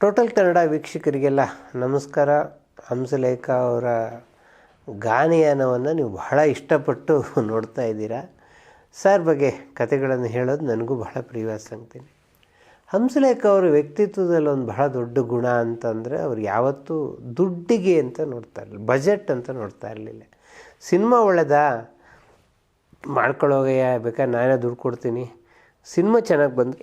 Total Kannada ವೀಕ್ಷಕರಿಗೆಲ್ಲ ನಮಸ್ಕಾರ. ಹಂಸಲೇಖ ಅವರ ಗಾನಯಾನವನ್ನು ನೀವು ಬಹಳ ಇಷ್ಟಪಟ್ಟು ನೋಡ್ತಾ ಇದ್ದೀರಾ. ಸರ್ ಬಗ್ಗೆ ಕತೆಗಳನ್ನು ಹೇಳೋದು ನನಗೂ ಬಹಳ ಪ್ರಿಯವಾಸಂಗ್ತೀನಿ ಹಂಸಲೇಖ ಅವರ ವ್ಯಕ್ತಿತ್ವದಲ್ಲಿ ಒಂದು ಬಹಳ ದೊಡ್ಡ ಗುಣ ಅಂತಂದರೆ ಅವ್ರು ಯಾವತ್ತೂ ದುಡ್ಡಿಗೆ ಅಂತ ನೋಡ್ತಾ ಇರಲಿಲ್ಲ, ಬಜೆಟ್ ಅಂತ ನೋಡ್ತಾ ಇರಲಿಲ್ಲ. ಸಿನಿಮಾ ಒಳ್ಳೆದಾ? ಮಾಡ್ಕೊಳ್ಳೋಗಯ್ಯ ಬೇಕಾದ್ರೆ ನಾನೇ ದುಡ್ಡು ಕೊಡ್ತೀನಿ. ಸಿನಿಮಾ ಚೆನ್ನಾಗಿ ಬಂದು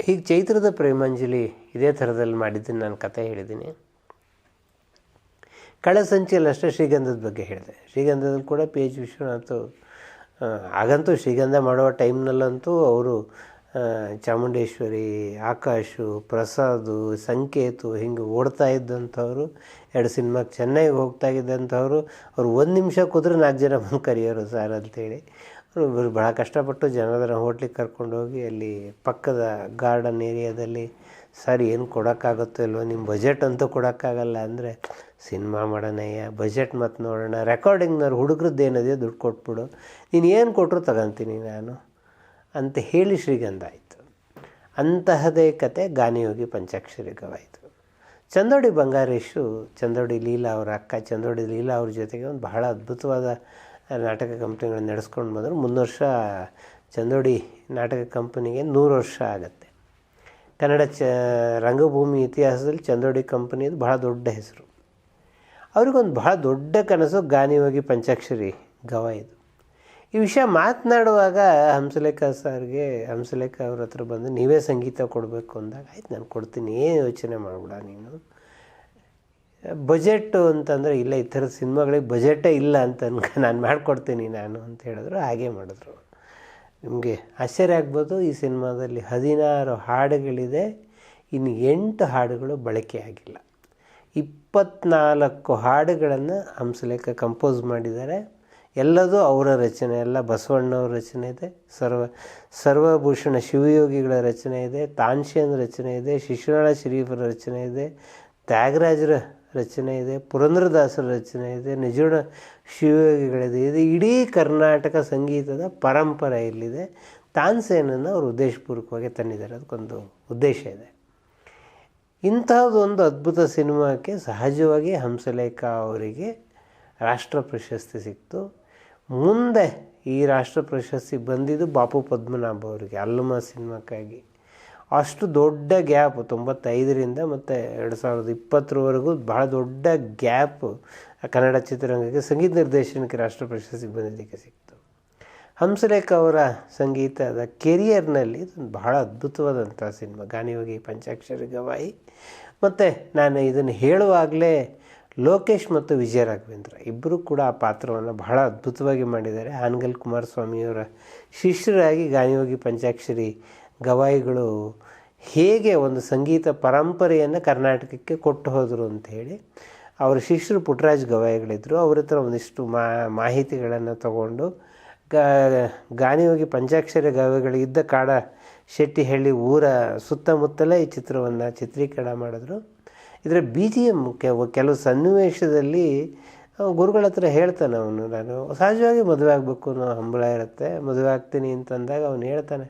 ಹೀಗೆ ಚೈತ್ರದ ಪ್ರೇಮಾಂಜಲಿ ಇದೇ ಥರದಲ್ಲಿ ಮಾಡಿದ್ದೀನಿ ನಾನು ಕತೆ ಹೇಳಿದ್ದೀನಿ. ಕಳೆ ಸಂಚಿಯಲ್ಲಿ ಅಷ್ಟೇ ಶ್ರೀಗಂಧದ ಬಗ್ಗೆ ಹೇಳಿದೆ. ಶ್ರೀಗಂಧದಲ್ಲಿ ಕೂಡ ಪಿ ಎಚ್ ವಿಶ್ವನಾಥ್ ಆಗಂತೂ ಶ್ರೀಗಂಧ ಮಾಡುವ ಟೈಮ್ನಲ್ಲಂತೂ ಅವರು ಚಾಮುಂಡೇಶ್ವರಿ, ಆಕಾಶು, ಪ್ರಸಾದು, ಸಂಕೇತು ಹಿಂಗೆ ಓಡ್ತಾ ಇದ್ದಂಥವ್ರು, ಎರಡು ಸಿನಿಮಾಗೆ ಚೆನ್ನೈಗೆ ಹೋಗ್ತಾ ಇದ್ದಂಥವ್ರು, ಅವರು ಒಂದು ನಿಮಿಷ ಕೂತ್ರೆ ನಾಲ್ಕು ಜನ ಬಂದು ಕರೆಯೋರು ಸರ್ ಅಂತೇಳಿ. ಅವರು ಭಾಳ ಕಷ್ಟಪಟ್ಟು ಜನರ ಹೋಟ್ಲಿಗೆ ಕರ್ಕೊಂಡೋಗಿ ಅಲ್ಲಿ ಪಕ್ಕದ ಗಾರ್ಡನ್ ಏರಿಯಾದಲ್ಲಿ ಸರ್, ಏನು ಕೊಡೋಕ್ಕಾಗುತ್ತೋ ಇಲ್ವೋ ನಿಮ್ಮ ಬಜೆಟ್ ಅಂತೂ ಕೊಡೋಕ್ಕಾಗಲ್ಲ ಅಂದರೆ ಸಿನಿಮಾ ಮಾಡೋಣಯ್ಯ ಬಜೆಟ್ ಮತ್ತು ನೋಡೋಣ ರೆಕಾರ್ಡಿಂಗ್ನವ್ರು ಹುಡುಗ್ರದ್ದು ಏನಿದೆಯೋ ದುಡ್ಡು ಕೊಟ್ಬಿಡು, ನೀನು ಏನು ಕೊಟ್ಟರು ತಗೊತೀನಿ ನಾನು ಅಂತ ಹೇಳಿ ಶ್ರೀಗಂಧ ಆಯಿತು. ಅಂತಹದೇ ಕತೆ ಗಾನಿಯೋಗಿ ಪಂಚಾಕ್ಷರಿ ಗವಾಯಿತು. ಚಂದೋಡಿ ಬಂಗಾರೇಶು, ಚಂದೋಡಿ ಲೀಲಾ ಅವರ ಅಕ್ಕ, ಚಂದೋಡಿ ಲೀಲಾ ಅವ್ರ ಜೊತೆಗೆ ಒಂದು ಬಹಳ ಅದ್ಭುತವಾದ ನಾಟಕ ಕಂಪ್ನಿಗಳನ್ನ ನಡೆಸ್ಕೊಂಡು ಬಂದರು. ಮುನ್ನೂರು ವರ್ಷ ಚಂದೋಡಿ ನಾಟಕ ಕಂಪನಿಗೆ ನೂರು ವರ್ಷ ಆಗುತ್ತೆ. ಕನ್ನಡ ಚ, ರಂಗಭೂಮಿ ಇತಿಹಾಸದಲ್ಲಿ ಚಂದ್ರೋಡಿ ಕಂಪನಿದು ಬಹಳ ದೊಡ್ಡ ಹೆಸರು. ಅವ್ರಿಗೊಂದು ಬಹಳ ದೊಡ್ಡ ಕನಸು ಗಾನಿಯೋಗಿ ಪಂಚಾಕ್ಷರಿ ಗವ ಇದು. ಈ ವಿಷಯ ಮಾತನಾಡುವಾಗ ಹಂಸಲೇಖ ಸರ್ಗೆ, ಹಂಸಲೇಖ ಅವ್ರ ಹತ್ರ ಬಂದು, ನೀವೇ ಸಂಗೀತ ಕೊಡಬೇಕು ಅಂದಾಗ, ಆಯ್ತು ನಾನು ಕೊಡ್ತೀನಿ, ಏನು ಯೋಚನೆ ಮಾಡಬೇಡ ನೀನು? ಬಜೆಟ್ಟು ಅಂತಂದರೆ, ಇಲ್ಲ ಈ ಥರದ ಸಿನಿಮಾಗಳಿಗೆ ಬಜೆಟೇ ಇಲ್ಲ ಅಂತ ನಾನು ಮಾಡಿಕೊಡ್ತೀನಿ ನಾನು ಅಂತ ಹೇಳಿದ್ರು. ಹಾಗೆ ಮಾಡಿದ್ರು. ನಿಮಗೆ ಆಶ್ಚರ್ಯ ಆಗ್ಬೋದು. ಈ ಸಿನಿಮಾದಲ್ಲಿ ಹದಿನಾರು ಹಾಡುಗಳಿದೆ. ಇನ್ನು ಎಂಟು ಹಾಡುಗಳು ಬಳಕೆಯಾಗಿಲ್ಲ ಇಪ್ಪತ್ನಾಲ್ಕು ಹಾಡುಗಳನ್ನು ಹಂಸಲೇಖ ಕಂಪೋಸ್ ಮಾಡಿದ್ದಾರೆ. ಎಲ್ಲದೂ ಅವರ ರಚನೆ ಎಲ್ಲ ಬಸವಣ್ಣವ್ರ ರಚನೆ ಇದೆ. ಸರ್ವ, ಸರ್ವಭೂಷಣ ಶಿವಯೋಗಿಗಳ ರಚನೆ ಇದೆ. ತಾನ್ಶೇನ್ ರಚನೆ ಇದೆ. ಶಿಶುನಾಳ ಶರೀಫರ ರಚನೆ ಇದೆ. ತ್ಯಾಗರಾಜರ ರಚನೆ ಇದೆ, ಪುರಂದ್ರದಾಸರ ರಚನೆ ಇದೆ, ನಿಜೋಣ ಶಿವಯೋಗಿಗಳಿದೆ, ಇದು. ಇಡೀ ಕರ್ನಾಟಕ ಸಂಗೀತದ ಪರಂಪರೆ ಇಲ್ಲಿದೆ. ತಾನ್ಸೇನನ್ನು ಅವರು ಉದ್ದೇಶಪೂರ್ವಕವಾಗಿ ತಂದಿದ್ದಾರೆ ಅದಕ್ಕೊಂದು ಉದ್ದೇಶ ಇದೆ. ಇಂಥದ್ದೊಂದು ಅದ್ಭುತ ಸಿನಿಮಾಕ್ಕೆ ಸಹಜವಾಗಿ ಹಂಸಲೇಖ ಅವರಿಗೆ ರಾಷ್ಟ್ರ ಪ್ರಶಸ್ತಿ ಸಿಕ್ತು. ಮುಂದೆ ಈ ರಾಷ್ಟ್ರ ಪ್ರಶಸ್ತಿ ಬಂದಿದ್ದು ಬಾಪು ಪದ್ಮನಾಭ ಅವರಿಗೆ ಅಲ್ಲಮ ಸಿನಿಮಾಕ್ಕಾಗಿ. ಅಷ್ಟು ದೊಡ್ಡ ಗ್ಯಾಪ್, ತೊಂಬತ್ತೈದರಿಂದ ಮತ್ತು ಎರಡು ಸಾವಿರದ ಇಪ್ಪತ್ತರವರೆಗೂ ಬಹಳ ದೊಡ್ಡ ಗ್ಯಾಪ್ ಕನ್ನಡ ಚಿತ್ರರಂಗಕ್ಕೆ ಸಂಗೀತ ನಿರ್ದೇಶನಕ್ಕೆ ರಾಷ್ಟ್ರ ಪ್ರಶಸ್ತಿ ಬಂದಿದ್ದಕ್ಕೆ ಸಿಕ್ತು ಹಂಸಲೇಖ ಅವರ ಸಂಗೀತದ ಕೆರಿಯರ್ನಲ್ಲಿ ಇದೊಂದು ಬಹಳ ಅದ್ಭುತವಾದಂಥ ಸಿನಿಮಾ. ಗಾನಿಯೋಗಿ ಪಂಚಾಕ್ಷರಿ ಗವಾಯಿ. ಮತ್ತು ನಾನು ಇದನ್ನು ಹೇಳುವಾಗಲೇ ಲೋಕೇಶ್ ಮತ್ತು ವಿಜಯ ರಾಘವೇಂದ್ರ ಇಬ್ಬರು ಕೂಡ ಆ ಪಾತ್ರವನ್ನು ಬಹಳ ಅದ್ಭುತವಾಗಿ ಮಾಡಿದ್ದಾರೆ. ಹಾನಗಲ್ ಕುಮಾರಸ್ವಾಮಿಯವರ ಶಿಷ್ಯರಾಗಿ ಗಾನಿಯೋಗಿ ಪಂಚಾಕ್ಷರಿ ಗವಾಯಿಗಳು ಹೇಗೆ ಒಂದು ಸಂಗೀತ ಪರಂಪರೆಯನ್ನು ಕರ್ನಾಟಕಕ್ಕೆ ಕೊಟ್ಟು ಹೋದರು ಅಂಥೇಳಿ ಅವರ ಶಿಷ್ಯರು ಪುಟ್ಟರಾಜ್ ಗವಾಯಿಗಳಿದ್ದರು ಅವ್ರ ಹತ್ರ ಒಂದಿಷ್ಟು ಮಾಹಿತಿಗಳನ್ನು ತಗೊಂಡು ಗಾನಿಯೋಗಿ ಪಂಚಾಕ್ಷರಿ ಗವಾಯಿಗಳಿದ್ದ ಕಾಡ ಶೆಟ್ಟಿಹಳ್ಳಿ ಊರ ಸುತ್ತಮುತ್ತಲೇ ಈ ಚಿತ್ರವನ್ನು ಚಿತ್ರೀಕರಣ ಮಾಡಿದ್ರು. ಇದರ ಬಿ ಜಿ ಎಂ ಕೆಲವು ಸನ್ನಿವೇಶದಲ್ಲಿ ಗುರುಗಳ ಹತ್ರ ಹೇಳ್ತಾನೆ ಅವನು. ನಾನು ಸಹಜವಾಗಿ ಮದುವೆ ಆಗಬೇಕು ಅನ್ನೋ ಹಂಬಳ ಇರುತ್ತೆ. ಮದುವೆ ಆಗ್ತೀನಿ ಅಂತಂದಾಗ ಅವನು ಹೇಳ್ತಾನೆ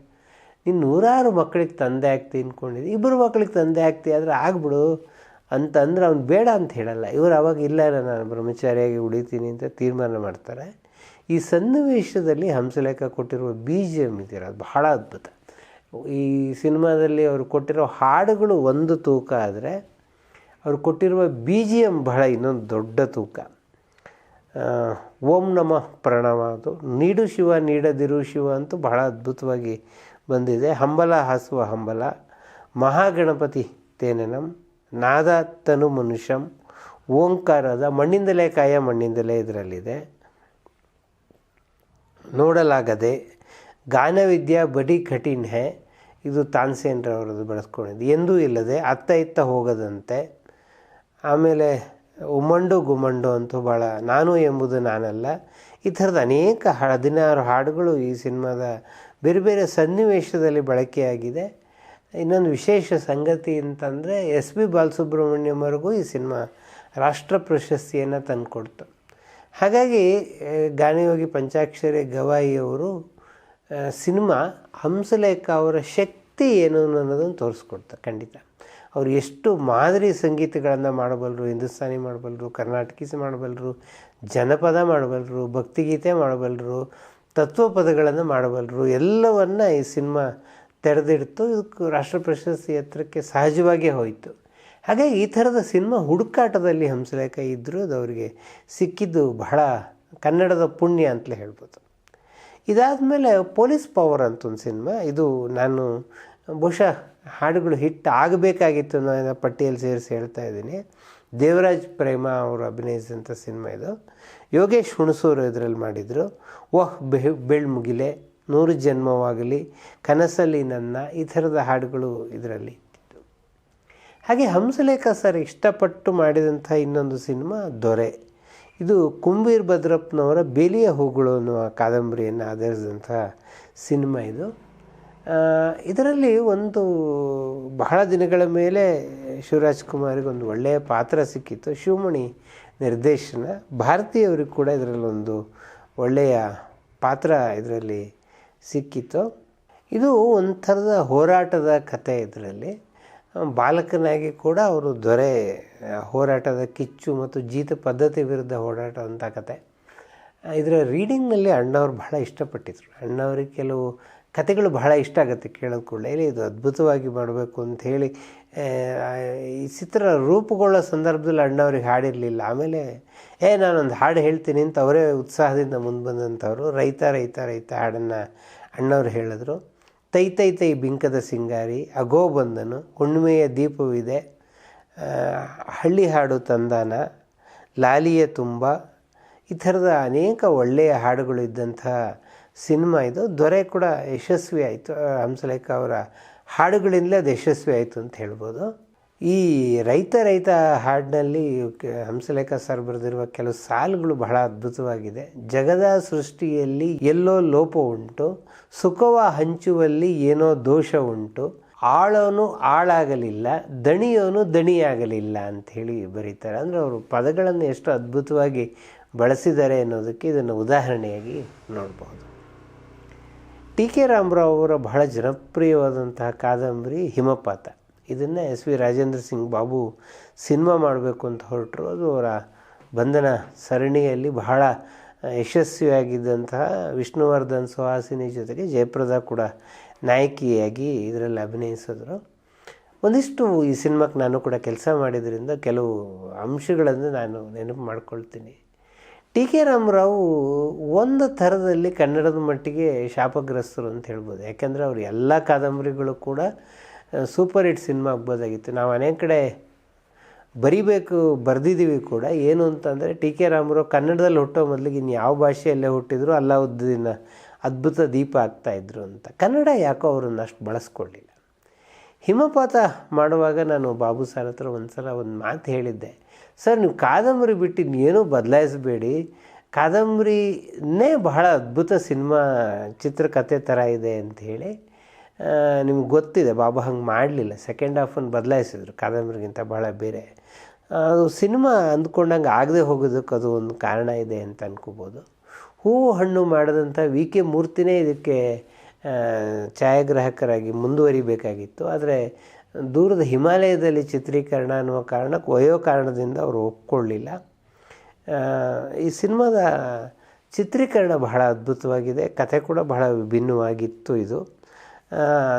ನೀನು ನೂರಾರು ಮಕ್ಕಳಿಗೆ ತಂದೆ ಆಗ್ತಿ ಅಂದ್ಕೊಂಡಿದ್ದೆ ಇಬ್ಬರು ಮಕ್ಕಳಿಗೆ ತಂದೆ ಆಗ್ತಿ ಆದರೆ ಆಗ್ಬಿಡು ಅಂತಂದ್ರೆ ಅವ್ನು ಬೇಡ ಅಂತ ಹೇಳಲ್ಲ. ಇವರು ಅವಾಗ ಇಲ್ಲ ನಾನು ಬ್ರಹ್ಮಚಾರಿಯಾಗಿ ಉಳಿತೀನಿ ಅಂತ ತೀರ್ಮಾನ ಮಾಡ್ತಾರೆ. ಈ ಸನ್ನಿವೇಶದಲ್ಲಿ ಹಂಸಲೇಖ ಕೊಟ್ಟಿರುವ ಬಿ ಜಿ ಎಂ ಇದೆಯಲ್ಲ ಬಹಳ ಅದ್ಭುತ. ಈ ಸಿನಿಮಾದಲ್ಲಿ ಅವರು ಕೊಟ್ಟಿರೋ ಹಾಡುಗಳು ಒಂದು ತೂಕ ಆದರೆ ಅವರು ಕೊಟ್ಟಿರುವ ಬಿ ಜಿ ಎಂ ಬಹಳ ಇನ್ನೊಂದು ದೊಡ್ಡ ತೂಕ. ಓಂ ನಮಃ ಪ್ರಣವ ಅದು ನೀಡು ಶಿವ, ನೀಡದಿರು ಶಿವ ಅಂತೂ ಬಹಳ ಅದ್ಭುತವಾಗಿ ಬಂದಿದೆ. ಹಂಬಲ ಹಾಸುವ ಹಂಬಲ, ಮಹಾಗಣಪತಿ ತೇನನಂ ನಾದ ತನು ಮನುಷ್ಯಂ, ಓಂಕಾರದ ಮಣ್ಣಿಂದಲೇ ಕಾಯ ಮಣ್ಣಿಂದಲೇ ಇದರಲ್ಲಿದೆ. ನೋಡಲಾಗದೆ ಗಾನವಿದ್ಯಾ ಬಡಿ ಕಠಿಣ್ ಹೇ ಇದು ತಾನ್ಸೇನ್ರವರದ್ದು ಬಳಸ್ಕೊಂಡಿದ್ದು. ಎಂದೂ ಇಲ್ಲದೆ ಅತ್ತ ಇತ್ತ ಹೋಗದಂತೆ, ಆಮೇಲೆ ಉಮ್ಮಂಡು ಗುಮ್ಮಂಡು ಅಂತೂ ಭಾಳ ನಾನು ಎಂಬುದು ನಾನಲ್ಲ. ಈ ಥರದ ಅನೇಕ ಹದಿನಾರು ಹಾಡುಗಳು ಈ ಸಿನಿಮಾದ ಬೇರೆ ಬೇರೆ ಸನ್ನಿವೇಶದಲ್ಲಿ ಬಳಕೆಯಾಗಿದೆ. ಇನ್ನೊಂದು ವಿಶೇಷ ಸಂಗತಿ ಅಂತಂದರೆ ಎಸ್ ಬಿ ಬಾಲಸುಬ್ರಹ್ಮಣ್ಯಂ ಅವ್ರಿಗೂ ಈ ಸಿನಿಮಾ ರಾಷ್ಟ್ರ ಪ್ರಶಸ್ತಿಯನ್ನು ತಂದುಕೊಡ್ತು. ಹಾಗಾಗಿ ಗಾನಯೋಗಿ ಪಂಚಾಕ್ಷರಿ ಗವಾಯಿಯವರು ಸಿನಿಮಾ ಹಂಸಲೇಖ ಅವರ ಶಕ್ತಿ ಏನು ಅನ್ನೋದನ್ನು ತೋರಿಸ್ಕೊಡ್ತಾರೆ ಖಂಡಿತ. ಅವರು ಎಷ್ಟು ಮಾದರಿ ಸಂಗೀತಗಳನ್ನು ಮಾಡಬಲ್ಲರು ಹಿಂದೂಸ್ತಾನಿ ಮಾಡಬಲ್ಲರು ಕರ್ನಾಟಕೀಸ್ ಮಾಡಬಲ್ಲರು ಜನಪದ ಮಾಡಬಲ್ಲರು ಭಕ್ತಿಗೀತೆ ಮಾಡಬಲ್ಲರು ತತ್ವಪದಗಳನ್ನು ಮಾಡಬಲ್ಲರು. ಎಲ್ಲವನ್ನ ಈ ಸಿನಿಮಾ ತೆರೆದಿಡ್ತು. ಇದಕ್ಕೆ ರಾಷ್ಟ್ರ ಪ್ರಶಸ್ತಿ ಎತ್ತರಕ್ಕೆ ಸಹಜವಾಗೇ ಹೋಯಿತು. ಹಾಗಾಗಿ ಈ ಥರದ ಸಿನಿಮಾ ಹುಡುಕಾಟದಲ್ಲಿ ಹಂಸಲೇಖ ಇದ್ದರೂ ಅದು ಅವರಿಗೆ ಸಿಕ್ಕಿದ್ದು ಬಹಳ ಕನ್ನಡದ ಪುಣ್ಯ ಅಂತಲೇ ಹೇಳ್ಬೋದು. ಇದಾದಮೇಲೆ ಪೊಲೀಸ್ ಪವರ್ ಅಂತ ಒಂದು ಸಿನಿಮಾ. ಇದು ನಾನು ಬಹುಶಃ ಹಾಡುಗಳು ಹಿಟ್ ಆಗಬೇಕಾಗಿತ್ತು ಅನ್ನೋ ಪಟ್ಟಿಯಲ್ಲಿ ಸೇರಿಸಿ ಹೇಳ್ತಾ ಇದ್ದೀನಿ. ದೇವರಾಜ್ ಪ್ರೇಮ ಅವರು ಅಭಿನಯಿಸಿದಂಥ ಸಿನಿಮಾ ಇದು. ಯೋಗೇಶ್ ಹುಣಸೂರು ಇದರಲ್ಲಿ ಮಾಡಿದರು. ಓಹ್, ಬೆಹ್ ಬೆಳ್ಮುಗಿಲೆ ನೂರು ಜನ್ಮವಾಗಲಿ, ಕನಸಲ್ಲಿ ನನ್ನ, ಈ ಥರದ ಹಾಡುಗಳು ಇದರಲ್ಲಿ ಹಾಗೆ ಹಂಸಲೇಖ ಸರ್ ಇಷ್ಟಪಟ್ಟು ಮಾಡಿದಂಥ ಇನ್ನೊಂದು ಸಿನಿಮಾ, ದೊರೆ. ಇದು ಕುಂಬೀರ್ ಭದ್ರಪ್ಪನವರ ಬೇಲಿಯ ಹೂಗಳು ಅನ್ನುವ ಕಾದಂಬರಿಯನ್ನು ಆಧರಿಸಿದಂಥ ಸಿನಿಮಾ ಇದು. ಇದರಲ್ಲಿ ಒಂದು ಬಹಳ ದಿನಗಳ ಮೇಲೆ ಶಿವರಾಜ್ ಕುಮಾರಿಗೆ ಒಂದು ಒಳ್ಳೆಯ ಪಾತ್ರ ಸಿಕ್ಕಿತ್ತು. ಶಿವಮಣಿ ನಿರ್ದೇಶನ. ಭಾರತೀಯವ್ರಿಗೆ ಕೂಡ ಇದರಲ್ಲಿ ಒಂದು ಒಳ್ಳೆಯ ಪಾತ್ರ ಇದರಲ್ಲಿ ಸಿಕ್ಕಿತ್ತು. ಇದು ಒಂಥರದ ಹೋರಾಟದ ಕತೆ ಇದರಲ್ಲಿ. ಬಾಲಕನಾಗಿ ಕೂಡ ಅವರು ದೊರೆ, ಹೋರಾಟದ ಕಿಚ್ಚು ಮತ್ತು ಜೀತ ಪದ್ಧತಿ ವಿರುದ್ಧ ಹೋರಾಟದಂಥ ಕತೆ. ಇದರ ರೀಡಿಂಗ್ನಲ್ಲಿ ಅಣ್ಣವ್ರು ಬಹಳ ಇಷ್ಟಪಟ್ಟಿದ್ರು. ಅಣ್ಣವ್ರಿಗೆ ಕೆಲವು ಕತೆಗಳು ಬಹಳ ಇಷ್ಟ ಆಗುತ್ತೆ ಕೇಳೋದು ಕೂಡಲೇ ಇದು ಅದ್ಭುತವಾಗಿ ಮಾಡಬೇಕು ಅಂಥೇಳಿ ಈ ಚಿತ್ರ ರೂಪುಗೊಳ್ಳೋ ಸಂದರ್ಭದಲ್ಲಿ ಅಣ್ಣವ್ರಿಗೆ ಹಾಡಿರಲಿಲ್ಲ. ಆಮೇಲೆ, ಏ, ನಾನೊಂದು ಹಾಡು ಹೇಳ್ತೀನಿ ಅಂತ ಅವರೇ ಉತ್ಸಾಹದಿಂದ ಮುಂದೆ ಬಂದಂಥವ್ರು ರೈತ ರೈತ ರೈತ ಹಾಡನ್ನು ಅಣ್ಣವ್ರು ಹೇಳಿದ್ರು. ತೈ ತೈ ತೈ ಬಿಂಕದ ಸಿಂಗಾರಿ, ಅಗೋ ಬಂದನು, ಹುಣ್ಣಿಮೆಯ ದೀಪವಿದೆ ಹಳ್ಳಿ ಹಾಡು ತಂದಾನ, ಲಾಲಿಯ ತುಂಬ, ಈ ಥರದ ಅನೇಕ ಒಳ್ಳೆಯ ಹಾಡುಗಳು ಇದ್ದಂಥ ಸಿನಿಮಾ ಇದು. ದೊರೆ ಕೂಡ ಯಶಸ್ವಿ ಆಯಿತು ಹಂಸಲೇಖ ಅವರ ಹಾಡುಗಳಿಂದಲೇ ಅದು ಯಶಸ್ವಿ ಆಯಿತು ಅಂತ ಹೇಳ್ಬೋದು. ಈ ರೈತ ರೈತ ಹಾಡಿನಲ್ಲಿ ಹಂಸಲೇಖ ಸರ್ ಬರೆದಿರುವ ಕೆಲವು ಸಾಲುಗಳು ಬಹಳ ಅದ್ಭುತವಾಗಿದೆ. ಜಗದ ಸೃಷ್ಟಿಯಲ್ಲಿ ಎಲ್ಲೋ ಲೋಪ ಉಂಟು, ಸುಖವ ಹಂಚುವಲ್ಲಿ ಏನೋ ದೋಷ ಉಂಟು, ಆಳೋನು ಆಳಾಗಲಿಲ್ಲ, ದಣಿಯೋನು ದಣಿಯಾಗಲಿಲ್ಲ ಅಂಥೇಳಿ ಬರೀತಾರೆ. ಅಂದರೆ ಅವರು ಪದಗಳನ್ನು ಎಷ್ಟು ಅದ್ಭುತವಾಗಿ ಬಳಸಿದ್ದಾರೆ ಅನ್ನೋದಕ್ಕೆ ಇದನ್ನು ಉದಾಹರಣೆಯಾಗಿ ನೋಡ್ಬೋದು. ಟಿ ಕೆ ರಾಮರಾವ್ ಅವರ ಬಹಳ ಜನಪ್ರಿಯವಾದಂತಹ ಕಾದಂಬರಿ ಹಿಮಪಾತ. ಇದನ್ನು S V Rajendra Singh Babu cinema ಮಾಡಬೇಕು ಅಂತ ಹೊರಟರು. ಅದು ಅವರ ಬಂಧನ ಸರಣಿಯಲ್ಲಿ ಬಹಳ ಯಶಸ್ವಿಯಾಗಿದ್ದಂತಹ ವಿಷ್ಣುವರ್ಧನ್ ಸುಹಾಸಿನಿ ಜೊತೆಗೆ ಜಯಪ್ರದಾ ಕೂಡ ನಾಯಕಿಯಾಗಿ ಇದರಲ್ಲಿ ಅಭಿನಯಿಸಿದ್ರು. ಒಂದಿಷ್ಟು ಈ ಸಿನಿಮಾಕ್ಕೆ ನಾನು ಕೂಡ ಕೆಲಸ ಮಾಡಿದ್ರಿಂದ ಕೆಲವು ಅಂಶಗಳನ್ನು ನಾನು ನೆನಪು ಮಾಡ್ಕೊಳ್ತೀನಿ. ಟಿ ಕೆ ರಾಮರಾವ್ ಒಂದು ಥರದಲ್ಲಿ ಕನ್ನಡದ ಮಟ್ಟಿಗೆ ಶಾಪಗ್ರಸ್ತರು ಅಂತ ಹೇಳ್ಬೋದು. ಯಾಕೆಂದರೆ ಅವರು ಎಲ್ಲ ಕಾದಂಬರಿಗಳು ಕೂಡ ಸೂಪರ್ ಹಿಟ್ ಸಿನಿಮಾ ಆಗ್ಬೋದಾಗಿತ್ತು. ನಾವು ಅನೇಕ ಕಡೆ ಬರಿಬೇಕು, ಬರೆದಿದ್ದೀವಿ ಕೂಡ. ಏನು ಅಂತಂದರೆ ಟಿ ಕೆ ರಾಮರಾವ್ ಕನ್ನಡದಲ್ಲಿ ಹುಟ್ಟೋ ಮೊದಲಿಗೆ ಇನ್ನು ಯಾವ ಭಾಷೆಯಲ್ಲೇ ಹುಟ್ಟಿದ್ರು ಅಲ್ಲಾವುದ್ದೀನ ಅದ್ಭುತ ದೀಪ ಆಗ್ತಾಯಿದ್ರು ಅಂತ. ಕನ್ನಡ ಯಾಕೋ ಅವರನ್ನು ಅಷ್ಟು ಬಳಸ್ಕೊಳ್ಳಿಲ್ಲ ಹಿಮಪಾತ ಮಾಡುವಾಗ ನಾನು ಬಾಬು ಸರ್ ಹತ್ರ ಒಂದು ಸಲ ಒಂದು ಮಾತು ಹೇಳಿದ್ದೆ. ಸರ್, ನೀವು ಕಾದಂಬರಿ ಬಿಟ್ಟು ಇನ್ನೇನೂ ಬದಲಾಯಿಸಬೇಡಿ. ಕಾದಂಬರಿನೇ ಬಹಳ ಅದ್ಭುತ ಸಿನಿಮಾ ಚಿತ್ರಕಥೆ ಥರ ಇದೆ ಅಂಥೇಳಿ ನಿಮ್ಗೆ ಗೊತ್ತಿದೆ, ಬಾಬಾ ಹಂಗೆ ಮಾಡಲಿಲ್ಲ. ಸೆಕೆಂಡ್ ಹಾಫನ್ನು ಬದಲಾಯಿಸಿದ್ರು, ಕಾದಂಬರಿಗಿಂತ ಭಾಳ ಬೇರೆ. ಅದು ಸಿನಿಮಾ ಅಂದ್ಕೊಂಡಂಗೆ ಆಗದೆ ಹೋಗೋದಕ್ಕೆ ಅದು ಒಂದು ಕಾರಣ ಇದೆ ಅಂತ ಅನ್ಕೋಬೋದು. ಹೂವು ಹಣ್ಣು ಮಾಡಿದಂಥ ವಿ ಕೆ ಮೂರ್ತಿನೇ ಇದಕ್ಕೆ ಛಾಯಾಗ್ರಾಹಕರಾಗಿ ಮುಂದುವರಿಬೇಕಾಗಿತ್ತು. ಆದರೆ ದೂರದ ಹಿಮಾಲಯದಲ್ಲಿ ಚಿತ್ರೀಕರಣ ಅನ್ನುವ ಕಾರಣಕ್ಕೆ ವಯೋ ಕಾರಣದಿಂದ ಅವರು ಒಪ್ಕೊಳ್ಳಿಲ್ಲ. ಈ ಸಿನಿಮಾದ ಚಿತ್ರೀಕರಣ ಬಹಳ ಅದ್ಭುತವಾಗಿದೆ. ಕಥೆ ಕೂಡ ಬಹಳ ವಿಭಿನ್ನವಾಗಿತ್ತು ಇದು.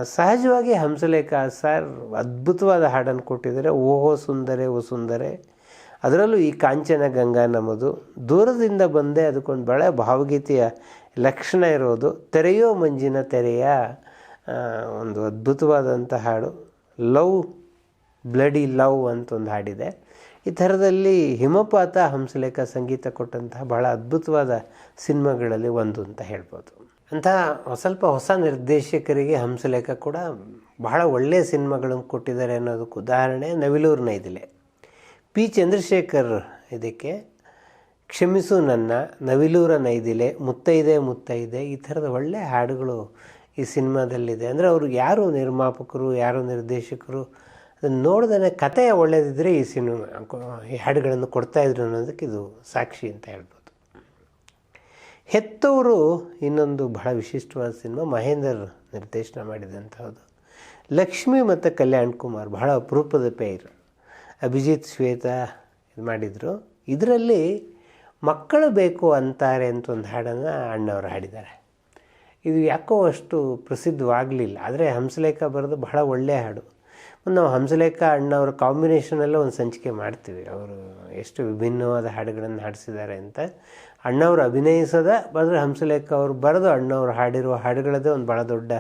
ಸಹಜವಾಗಿ ಹಂಸಲೇಖ ಸರ್ ಅದ್ಭುತವಾದ ಹಾಡನ್ನು ಕೊಟ್ಟಿದ್ದಾರೆ. ಓಹೋ ಸುಂದರೆ, ಓ ಸುಂದರೆ. ಅದರಲ್ಲೂ ಈ ಕಾಂಚನ ಗಂಗಾ ನಮ್ಮದು. ದೂರದಿಂದ ಬಂದೇ ಅದಕ್ಕೊಂದು ಬಹಳ ಭಾವಗೀತೆಯ ಲಕ್ಷಣ ಇರೋದು. ತೆರೆಯೋ ಮಂಜಿನ ತೆರೆಯ ಒಂದು ಅದ್ಭುತವಾದಂಥ ಹಾಡು. ಲವ್, ಬ್ಲಡಿ ಲವ್ ಅಂತ ಒಂದು ಹಾಡಿದೆ. ಈ ಥರದಲ್ಲಿ ಹಿಮಪಾತ, ಹಂಸಲೇಖ ಸಂಗೀತ ಕೊಟ್ಟಂತಹ ಬಹಳ ಅದ್ಭುತವಾದ ಸಿನಿಮಾಗಳಲ್ಲಿ ಒಂದು ಅಂತ ಹೇಳ್ಬೋದು. ಅಂತಹ ಸ್ವಲ್ಪ ಹೊಸ ನಿರ್ದೇಶಕರಿಗೆ ಹಂಸಲೇಖ ಕೂಡ ಬಹಳ ಒಳ್ಳೆಯ ಸಿನಿಮಾಗಳನ್ನು ಕೊಟ್ಟಿದ್ದಾರೆ ಅನ್ನೋದಕ್ಕೆ ಉದಾಹರಣೆ ನವಿಲೂರು ನೈದಿಲೆ ಪಿ ಚಂದ್ರಶೇಖರ್ ಇದಕ್ಕೆ, ಕ್ಷಮಿಸು ನನ್ನ ನವಿಲೂರ ನೈದಿಲೆ ಮುತ್ತೈದೆ ಮುತ್ತೈದೆ ಈ ಥರದ ಒಳ್ಳೆಯ ಹಾಡುಗಳು ಈ ಸಿನಿಮಾದಲ್ಲಿದೆ. ಅಂದರೆ ಅವರು ಯಾರು ನಿರ್ಮಾಪಕರು, ಯಾರು ನಿರ್ದೇಶಕರು, ಅದನ್ನು ನೋಡ್ದೇ ಕಥೆಯ ಒಳ್ಳೆಯದಿದ್ದರೆ ಈ ಸಿನಿಮಾ ಈ ಹಾಡುಗಳನ್ನು ಕೊಡ್ತಾಯಿದ್ರು ಅನ್ನೋದಕ್ಕೆ ಇದು ಸಾಕ್ಷಿ ಅಂತ ಹೇಳ್ಬೋದು. ಹೆತ್ತವರು ಇನ್ನೊಂದು ಬಹಳ ವಿಶಿಷ್ಟವಾದ ಸಿನಿಮಾ ಮಹೇಂದರ್ ನಿರ್ದೇಶನ ಮಾಡಿದಂಥದ್ದು. ಲಕ್ಷ್ಮಿ ಮತ್ತು ಕಲ್ಯಾಣ್ ಕುಮಾರ್ ಬಹಳ ಅಪರೂಪದ ಪೇರು. ಅಭಿಜಿತ್ ಶ್ವೇತಾ ಇದು ಮಾಡಿದರು. ಇದರಲ್ಲಿ ಮಕ್ಕಳು ಬೇಕು ಅಂತಾರೆ ಅಂತ ಒಂದು ಹಾಡನ್ನು ಅಣ್ಣವರು ಹಾಡಿದ್ದಾರೆ. ಇದು ಯಾಕೋ ಅಷ್ಟು ಪ್ರಸಿದ್ಧವಾಗಲಿಲ್ಲ. ಆದರೆ ಹಂಸಲೇಖ ಬರೆದು ಬಹಳ ಒಳ್ಳೆಯ ಹಾಡು. ಮತ್ತು ನಾವು ಹಂಸಲೇಖ ಅಣ್ಣವರ ಕಾಂಬಿನೇಷನಲ್ಲೇ ಒಂದು ಸಂಚಿಕೆ ಮಾಡ್ತೀವಿ. ಅವರು ಎಷ್ಟು ವಿಭಿನ್ನವಾದ ಹಾಡುಗಳನ್ನು ಹಾಡಿಸಿದ್ದಾರೆ ಅಂತ. ಅಣ್ಣವರು ಅಭಿನಯಿಸದ ಬಂದರೆ ಹಂಸಲೇಖ ಅವರು ಬರೆದು ಅಣ್ಣವರು ಹಾಡಿರುವ ಹಾಡುಗಳದೇ ಒಂದು ಭಾಳ ದೊಡ್ಡ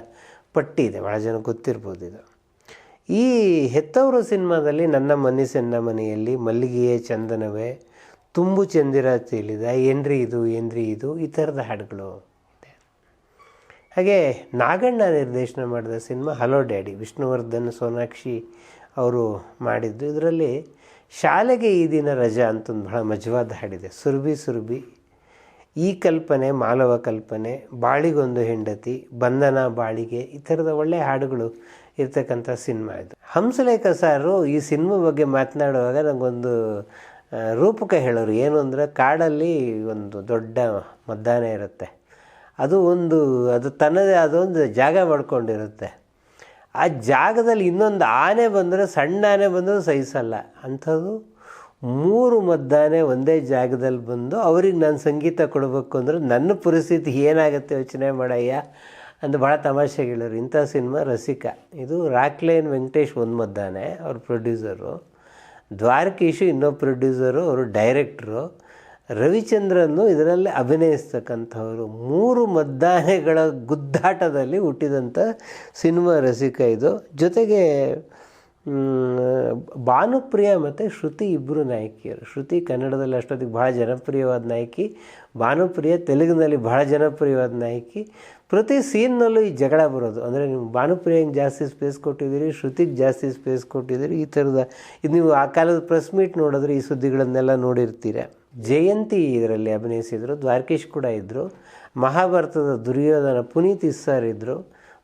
ಪಟ್ಟಿ ಇದೆ. ಭಾಳ ಜನ ಗೊತ್ತಿರ್ಬೋದು ಇದು. ಈ ಹೆತ್ತವರು ಸಿನಿಮಾದಲ್ಲಿ ನನ್ನ ಮನೆ ಸಣ್ಣ ಮನೆಯಲ್ಲಿ ಮಲ್ಲಿಗೆಯೇ ಚಂದನವೇ, ತುಂಬು ಚಂದಿರ ತೇಲಿದ ಏನ್ರಿ ಇದು ಏನ್ರಿ ಇದು, ಈ ಥರದ ಹಾಡುಗಳು. ಹಾಗೆ ನಾಗಣ್ಣ ನಿರ್ದೇಶನ ಮಾಡಿದ cinema hello daddy, Vishnuvardhan, Sonakshi ಅವರು ಮಾಡಿದ್ದು. ಇದರಲ್ಲಿ ಶಾಲೆಗೆ ಈ ದಿನ ರಜಾ ಅಂತಂದು ಭಾಳ ಮಜವಾದ ಹಾಡಿದೆ. ಸುರ್ಬಿ ಸುರ್ಬಿ ಈ ಕಲ್ಪನೆ, ಮಾಲವ ಕಲ್ಪನೆ, ಬಾಳಿಗೊಂದು ಹೆಂಡತಿ, ಬಂಧನ, ಬಾಳಿಗೆ, ಈ ಥರದ ಒಳ್ಳೆಯ ಹಾಡುಗಳು ಇರ್ತಕ್ಕಂಥ ಸಿನಿಮಾ ಇದು. ಹಂಸಲೇಖ ಸಾರು ಈ ಸಿನಿಮಾ ಬಗ್ಗೆ ಮಾತನಾಡುವಾಗ ನನಗೊಂದು ರೂಪಕ ಹೇಳೋರು. ಏನು ಅಂದರೆ ಕಾಡಲ್ಲಿ ಒಂದು ದೊಡ್ಡ ಮದ್ದಾನೆ ಇರುತ್ತೆ. ಅದು ಒಂದು, ಅದು ತನ್ನದೇ ಅದೊಂದು ಜಾಗ ಮಾಡ್ಕೊಂಡಿರುತ್ತೆ. ಆ ಜಾಗದಲ್ಲಿ ಇನ್ನೊಂದು ಆನೆ ಬಂದರೆ ಸಣ್ಣ ಆನೆ ಬಂದರೂ ಸಹಿಸಲ್ಲ ಅಂಥದ್ದು ಮೂರು ಮದ್ದಾನೆ ಒಂದೇ ಜಾಗದಲ್ಲಿ ಬಂದು ಅವ್ರಿಗೆ ನಾನು ಸಂಗೀತ ಕೊಡಬೇಕು ಅಂದರೆ ನನ್ನ ಪರಿಸ್ಥಿತಿ ಏನಾಗುತ್ತೆ ಯೋಚನೆ ಮಾಡಯ್ಯ ಅಂತ ಭಾಳ ತಮಾಷೆ ಹೇಳೋರು. ಇಂಥ ಸಿನಿಮಾ ರಸಿಕ. ಇದು ರಾಕ್ಲೇನ್ ವೆಂಕಟೇಶ್ ಒಂದು ಮದ್ದಾನೆ, ಅವ್ರ ಪ್ರೊಡ್ಯೂಸರು ದ್ವಾರಕೀಶು ಇನ್ನೊಬ್ಬ ಪ್ರೊಡ್ಯೂಸರು ಅವರು ಡೈರೆಕ್ಟ್ರು ರವಿಚಂದ್ರನ್ನು ಇದರಲ್ಲಿ ಅಭಿನಯಿಸ್ತಕ್ಕಂಥವರು ಮೂರು ಮದ್ದಾನೆಗಳ ಗುದ್ದಾಟದಲ್ಲಿ ಹುಟ್ಟಿದಂಥ ಸಿನಿಮಾ ರಸಿಕ ಇದು. ಜೊತೆಗೆ ಭಾನುಪ್ರಿಯ ಮತ್ತು ಶ್ರುತಿ ಇಬ್ಬರು ನಾಯಕಿಯರು. ಶ್ರುತಿ ಕನ್ನಡದಲ್ಲಿ ಅಷ್ಟೊತ್ತಿಗೆ ಭಾಳ ಜನಪ್ರಿಯವಾದ ನಾಯಕಿ, ಭಾನುಪ್ರಿಯ ತೆಲುಗಿನಲ್ಲಿ ಭಾಳ ಜನಪ್ರಿಯವಾದ ನಾಯಕಿ. ಪ್ರತಿ ಸೀನ್ನಲ್ಲೂ ಈ ಜಗಳ ಬರೋದು. ಅಂದರೆ ನೀವು ಭಾನುಪ್ರಿಯಂಗೆ ಜಾಸ್ತಿ ಸ್ಪೇಸ್ ಕೊಟ್ಟಿದ್ದೀರಿ, ಶ್ರುತಿಗೆ ಜಾಸ್ತಿ ಸ್ಪೇಸ್ ಕೊಟ್ಟಿದ್ದೀರಿ, ಈ ಥರದ, ಇದು ನೀವು ಆ ಕಾಲದ ಪ್ರೆಸ್ ಮೀಟ್ ನೋಡಿದ್ರೆ ಈ ಸುದ್ದಿಗಳನ್ನೆಲ್ಲ ನೋಡಿರ್ತೀರ. ಜಯಂತಿ ಇದರಲ್ಲಿ ಅಭಿನಯಿಸಿದರು, ದ್ವಾರಕೀಶ್ ಕೂಡ ಇದ್ದರು ಮಹಾಭಾರತದ ದುರ್ಯೋಧನ ಪುನೀತ್ ಇಸ್ಸಾರ್ ಇದ್ದರು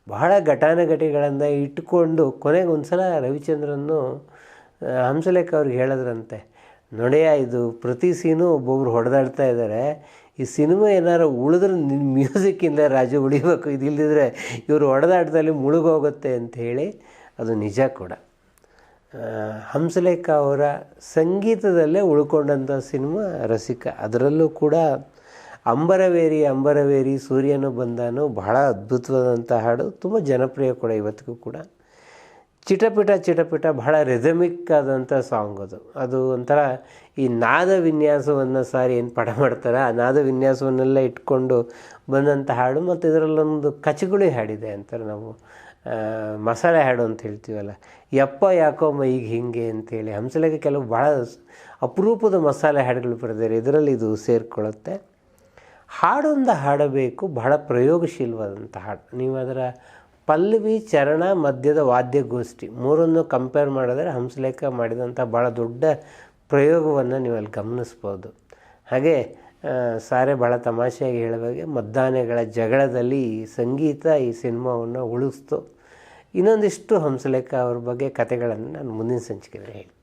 ಬಹಳ ಘಟಾನುಘಟಿಗಳನ್ನು ಇಟ್ಟುಕೊಂಡು ಕೊನೆಗೆ ಒಂದು ಸಲ ರವಿಚಂದ್ರನ್ನು ಹಂಸಲೇಖ ಅವ್ರಿಗೆ ಹೇಳಿದ್ರಂತೆ, ನೋಡೆಯ, ಇದು ಪ್ರತಿ ಸೀನು ಒಬ್ಬೊಬ್ರು ಹೊಡೆದಾಡ್ತಾ ಇದ್ದಾರೆ ಈ ಸಿನಿಮಾ ಏನಾರು ಉಳಿದ್ರೆ ನಿನ್ನ ಮ್ಯೂಸಿಕ್ಕಿಂದ ರಾಜು ಉಳಿಬೇಕು. ಇದಿಲ್ಲದಿದ್ರೆ ಇವರು ಹೊಡೆದಾಟದಲ್ಲಿ ಮುಳುಗೋಗುತ್ತೆ ಅಂತ ಹೇಳಿ, ಅದು ನಿಜ ಕೂಡ. ಹಂಸಲೇಖ ಅವರ ಸಂಗೀತದಲ್ಲೇ ಉಳ್ಕೊಂಡಂಥ ಸಿನಿಮಾ ರಸಿಕ. ಅದರಲ್ಲೂ ಕೂಡ ಅಂಬರವೇರಿ ಅಂಬರವೇರಿ, ಸೂರ್ಯನು ಬಂದಾನು, ಬಹಳ ಅದ್ಭುತವಾದಂಥ ಹಾಡು, ತುಂಬ ಜನಪ್ರಿಯ ಕೂಡ ಇವತ್ತಿಗೂ ಕೂಡ. ಚಿಟಪಿಟ ಚಿಟಪಿಟ, ಬಹಳ ರೆದಮಿಕ್ ಆದಂಥ ಸಾಂಗ್ ಅದು. ಅದು ಒಂಥರ ಈ ನಾದ ವಿನ್ಯಾಸವನ್ನು ಸಾರಿ ಏನು ಪಡ ಮಾಡ್ತಾರೆ? ಆ ನಾದ ವಿನ್ಯಾಸವನ್ನೆಲ್ಲ ಇಟ್ಕೊಂಡು ಬಂದಂಥ ಹಾಡು ಮತ್ತು ಇದರಲ್ಲೊಂದು ಕಚಗುಳಿ ಹಾಡಿದೆ ಅಂತಾರೆ ನಾವು. ಮಸಾಲೆ ಹಾಡು ಅಂತ ಹೇಳ್ತೀವಲ್ಲ. ಯಪ್ಪ ಯಾಕೋ ಈಗ ಹಿಂಗೆ ಅಂತೇಳಿ ಹಂಸಲೆಗೆ ಕೆಲವು ಭಾಳ ಅಪರೂಪದ ಮಸಾಲೆ ಹಾಡುಗಳು ಬರೆದಿದ್ದಾರೆ. ಇದರಲ್ಲಿ ಇದು ಸೇರಿಕೊಳ್ಳುತ್ತೆ. ಹಾಡೊಂದು ಹಾಡಬೇಕು ಬಹಳ ಪ್ರಯೋಗಶೀಲವಾದಂಥ ಹಾಡು. ನೀವು ಅದರ ಪಲ್ಲವಿ, ಚರಣ ಮಧ್ಯದ ವಾದ್ಯಗೋಷ್ಠಿ ಮೂರನ್ನು ಕಂಪೇರ್ ಮಾಡಿದ್ರೆ ಹಂಸಲೇಖ ಮಾಡಿದಂಥ ಭಾಳ ದೊಡ್ಡ ಪ್ರಯೋಗವನ್ನು ನೀವು ಅಲ್ಲಿ ಗಮನಿಸ್ಬೋದು. ಹಾಗೆ ಸಾರೆ ಭಾಳ ತಮಾಷೆಯಾಗಿ ಹೇಳುವಾಗೆ ಮದ್ದಾನೆಗಳ ಜಗಳದಲ್ಲಿ ಸಂಗೀತ ಈ ಸಿನಿಮಾವನ್ನು ಉಳಿಸ್ತು. ಇನ್ನೊಂದಿಷ್ಟು ಹಂಸಲೇಖ ಅವ್ರ ಬಗ್ಗೆ ಕತೆಗಳನ್ನು ನಾನು ಮುಂದಿನ ಸಂಚಿಕೆಯಲ್ಲಿ ಹೇಳ್ತೀನಿ.